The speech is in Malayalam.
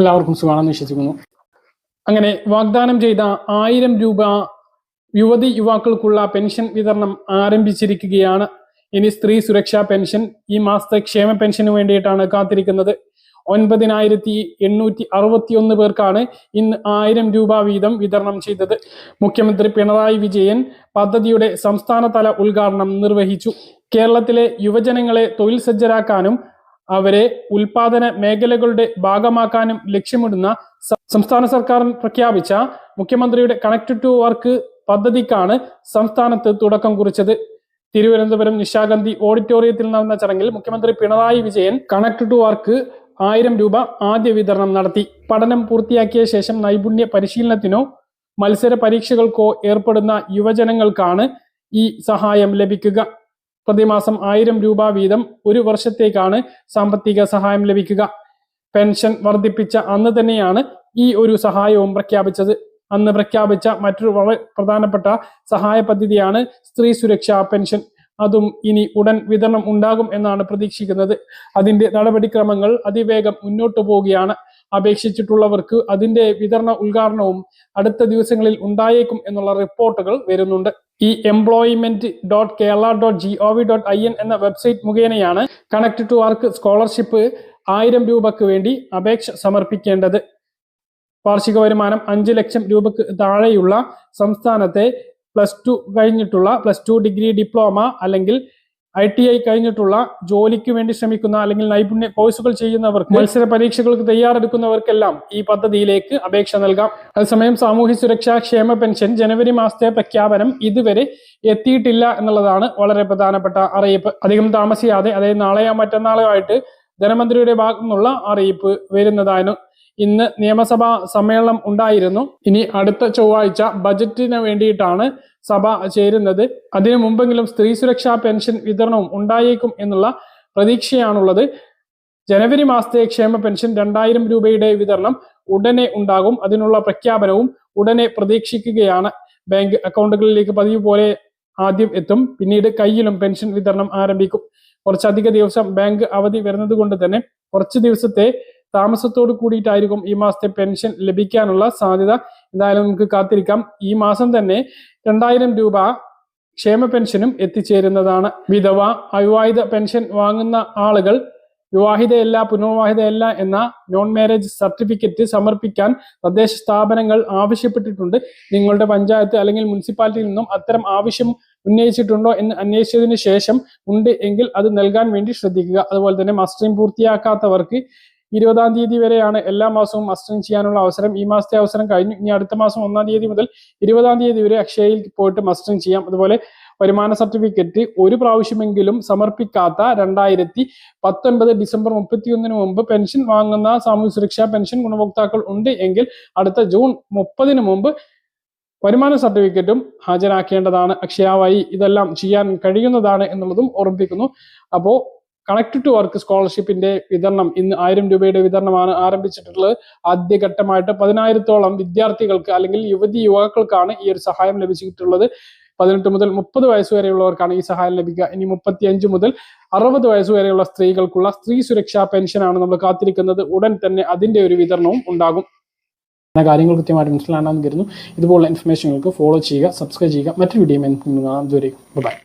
എല്ലാവർക്കും സുഖമാണെന്ന് വിശ്വസിക്കുന്നു. അങ്ങനെ വാഗ്ദാനം ചെയ്ത ആയിരം രൂപ യുവതി യുവാക്കൾക്കുള്ള പെൻഷൻ വിതരണം ആരംഭിച്ചിരിക്കുകയാണ്. ഇനി സ്ത്രീ സുരക്ഷാ പെൻഷൻ ഈ മാസത്തെ ക്ഷേമ പെൻഷന് വേണ്ടിയിട്ടാണ് കാത്തിരിക്കുന്നത്. ഒൻപതിനായിരത്തി എണ്ണൂറ്റി അറുപത്തിയൊന്ന് പേർക്കാണ് ഇന്ന് ആയിരം രൂപ വീതം വിതരണം ചെയ്തത്. മുഖ്യമന്ത്രി പിണറായി വിജയൻ പദ്ധതിയുടെ സംസ്ഥാനതല ഉദ്ഘാടനം നിർവഹിച്ചു. കേരളത്തിലെ യുവജനങ്ങളെ തൊഴിൽ സജ്ജരാക്കാനും അവരെ ഉൽപാദന മേഖലകളുടെ ഭാഗമാക്കാനും ലക്ഷ്യമിടുന്ന സംസ്ഥാന സർക്കാർ പ്രഖ്യാപിച്ച മുഖ്യമന്ത്രിയുടെ കണക്ട് ടു വർക്ക് പദ്ധതിക്കാണ് സംസ്ഥാനത്ത് തുടക്കം കുറിച്ചത്. തിരുവനന്തപുരം നിശാഗന്ധി ഓഡിറ്റോറിയത്തിൽ നടന്ന ചടങ്ങിൽ മുഖ്യമന്ത്രി Pinarayi Vijayan connect to work ആയിരം രൂപ ആദ്യ വിതരണം നടത്തി. പഠനം പൂർത്തിയാക്കിയ ശേഷം നൈപുണ്യ പരിശീലനത്തിനോ മത്സര പരീക്ഷകൾക്കോ ഏർപ്പെടുന്ന യുവജനങ്ങൾക്കാണ് ഈ സഹായം ലഭിക്കുക. പ്രതിമാസം ആയിരം രൂപ വീതം ഒരു വർഷത്തേക്കാണ് സാമ്പത്തിക സഹായം ലഭിക്കുക. പെൻഷൻ വർദ്ധിപ്പിച്ച അന്ന് തന്നെയാണ് ഈ ഒരു സഹായവും പ്രഖ്യാപിച്ചത്. അന്ന് പ്രഖ്യാപിച്ച മറ്റൊരു വളരെ പ്രധാനപ്പെട്ട സഹായ പദ്ധതിയാണ് സ്ത്രീ സുരക്ഷാ പെൻഷൻ. അതും ഇനി ഉടൻ വിതരണം ഉണ്ടാകും എന്നാണ് പ്രതീക്ഷിക്കുന്നത്. അതിന്റെ നടപടിക്രമങ്ങൾ അതിവേഗം മുന്നോട്ടു പോവുകയാണ്. അപേക്ഷിച്ചിട്ടുള്ളവർക്ക് അതിന്റെ വിതരണ ഉദ്ഘാടനവും അടുത്ത ദിവസങ്ങളിൽ ഉണ്ടായേക്കും എന്നുള്ള റിപ്പോർട്ടുകൾ വരുന്നുണ്ട്. ഈ employment dot Kerala dot G O V dot I N എന്ന വെബ്സൈറ്റ് മുഖേനയാണ് കണക്ട് ടു വർക്ക് സ്കോളർഷിപ്പ് ആയിരം രൂപക്ക് വേണ്ടി അപേക്ഷ സമർപ്പിക്കേണ്ടത്. വാർഷിക വരുമാനം അഞ്ച് ലക്ഷം രൂപക്ക് താഴെയുള്ള സംസ്ഥാനത്തെ പ്ലസ് ടു കഴിഞ്ഞിട്ടുള്ള പ്ലസ് ടു ഡിഗ്രി ഡിപ്ലോമ അല്ലെങ്കിൽ ഐ ടി ഐ കഴിഞ്ഞിട്ടുള്ള ജോലിക്ക് വേണ്ടി ശ്രമിക്കുന്ന അല്ലെങ്കിൽ നൈപുണ്യ കോഴ്സുകൾ ചെയ്യുന്നവർക്ക് മത്സര പരീക്ഷകൾക്ക് തയ്യാറെടുക്കുന്നവർക്കെല്ലാം ഈ പദ്ധതിയിലേക്ക് അപേക്ഷ നൽകാം. അതേസമയം സാമൂഹ്യ സുരക്ഷാ ക്ഷേമ പെൻഷൻ ജനുവരി മാസത്തെ പ്രഖ്യാപനം ഇതുവരെ എത്തിയിട്ടില്ല എന്നുള്ളതാണ് വളരെ പ്രധാനപ്പെട്ട അറിയിപ്പ്. അധികം താമസിയാതെ അതായത് നാളെയോ മറ്റന്നാളോ ആയിട്ട് ധനമന്ത്രിയുടെ ഭാഗത്തു നിന്നുള്ള അറിയിപ്പ് വരുന്നതായിരുന്നു. ഇന്ന് നിയമസഭാ സമ്മേളനം ഉണ്ടായിരുന്നു. ഇനി അടുത്ത ചൊവ്വാഴ്ച ബജറ്റിന് വേണ്ടിയിട്ടാണ് സഭ ചേരുന്നത്. അതിനു മുമ്പെങ്കിലും സ്ത്രീ സുരക്ഷാ പെൻഷൻ വിതരണവും ഉണ്ടായേക്കും എന്നുള്ള പ്രതീക്ഷയാണുള്ളത്. ജനുവരി മാസത്തെ ക്ഷേമ പെൻഷൻ രണ്ടായിരം രൂപയുടെ വിതരണം ഉടനെ ഉണ്ടാകും. അതിനുള്ള പ്രഖ്യാപനവും ഉടനെ പ്രതീക്ഷിക്കുകയാണ്. ബാങ്ക് അക്കൗണ്ടുകളിലേക്ക് പതിവ് പോലെ ആദ്യം എത്തും. പിന്നീട് കയ്യിലും പെൻഷൻ വിതരണം ആരംഭിക്കും. കുറച്ചധിക ദിവസം ബാങ്ക് അവധി വരുന്നത് കൊണ്ട് തന്നെ കുറച്ച് ദിവസത്തെ താമസത്തോട് കൂടിയിട്ടായിരിക്കും ഈ മാസത്തെ പെൻഷൻ ലഭിക്കാനുള്ള സാധ്യത. എന്തായാലും നമുക്ക് കാത്തിരിക്കാം. ഈ മാസം തന്നെ രണ്ടായിരം രൂപ ക്ഷേമ പെൻഷനും എത്തിച്ചേരുന്നതാണ് വിധവ. അവിവാഹിത പെൻഷൻ വാങ്ങുന്ന ആളുകൾ വിവാഹിതയല്ല പുനർവിവാഹിതയല്ല എന്ന നോൺ മാരേജ് സർട്ടിഫിക്കറ്റ് സമർപ്പിക്കാൻ തദ്ദേശ സ്ഥാപനങ്ങൾ ആവശ്യപ്പെട്ടിട്ടുണ്ട്. നിങ്ങളുടെ പഞ്ചായത്ത് അല്ലെങ്കിൽ മുനിസിപ്പാലിറ്റിയിൽ നിന്നും അത്തരം ആവശ്യം ഉന്നയിച്ചിട്ടുണ്ടോ എന്ന് അന്വേഷിച്ചതിന് ശേഷം ഉണ്ട് എങ്കിൽ അത് നൽകാൻ വേണ്ടി ശ്രദ്ധിക്കുക. അതുപോലെ തന്നെ മസ്റ്ററിംഗ് പൂർത്തിയാക്കാത്തവർക്ക് ഇരുപതാം തീയതി വരെയാണ് എല്ലാ മാസവും മസ്റ്ററിംഗ് ചെയ്യാനുള്ള അവസരം. ഈ മാസത്തെ അവസരം കഴിഞ്ഞു. ഇനി അടുത്ത മാസം ഒന്നാം തീയതി മുതൽ ഇരുപതാം തീയതി വരെ അക്ഷയയിൽ പോയിട്ട് മസ്റ്ററിംഗ് ചെയ്യാം. അതുപോലെ വരുമാന സർട്ടിഫിക്കറ്റ് ഒരു പ്രാവശ്യമെങ്കിലും സമർപ്പിക്കാത്ത രണ്ടായിരത്തി പത്തൊൻപത് ഡിസംബർ മുപ്പത്തിയൊന്നിന് മുമ്പ് പെൻഷൻ വാങ്ങുന്ന സാമൂഹ്യ സുരക്ഷാ പെൻഷൻ ഗുണഭോക്താക്കൾ ഉണ്ട് എങ്കിൽ അടുത്ത ജൂൺ മുപ്പതിന് മുമ്പ് വരുമാന സർട്ടിഫിക്കറ്റും ഹാജരാക്കേണ്ടതാണ്. അക്ഷയാവായി ഇതെല്ലാം ചെയ്യാൻ കഴിയുന്നതാണ് എന്നുള്ളതും ഓർമ്മിപ്പിക്കുന്നു അപ്പോൾ കണക്ട് ടു വർക്ക് സ്കോളർഷിപ്പിന്റെ വിതരണം ഇന്ന് ആയിരം രൂപയുടെ വിതരണമാണ് ആരംഭിച്ചിട്ടുള്ളത്. ആദ്യഘട്ടമായിട്ട് പതിനായിരത്തോളം വിദ്യാർത്ഥികൾക്ക് അല്ലെങ്കിൽ യുവതി യുവാക്കൾക്കാണ് ഈ ഒരു സഹായം ലഭിച്ചിട്ടുള്ളത്. പതിനെട്ട് മുതൽ മുപ്പത് വയസ്സ് വരെയുള്ളവർക്കാണ് ഈ സഹായം ലഭിക്കുക. ഇനി മുപ്പത്തി അഞ്ച് മുതൽ അറുപത് വയസ്സ് വരെയുള്ള സ്ത്രീകൾക്കുള്ള സ്ത്രീ സുരക്ഷാ പെൻഷനാണ് നമ്മൾ കാത്തിരിക്കുന്നത്. ഉടൻ തന്നെ അതിന്റെ ഒരു വിതരണവും ഉണ്ടാകും. എന്ന കാര്യങ്ങൾ കൃത്യമായിട്ട് മനസ്സിലാണെന്ന് കരുതുന്നു. ഇതുപോലുള്ള ഇൻഫർമേഷനുകൾക്ക് ഫോളോ ചെയ്യുക സബ്സ്ക്രൈബ് ചെയ്യുക. മറ്റൊരു വീഡിയോ കാണാം. ഇതുവരെയും ബൈ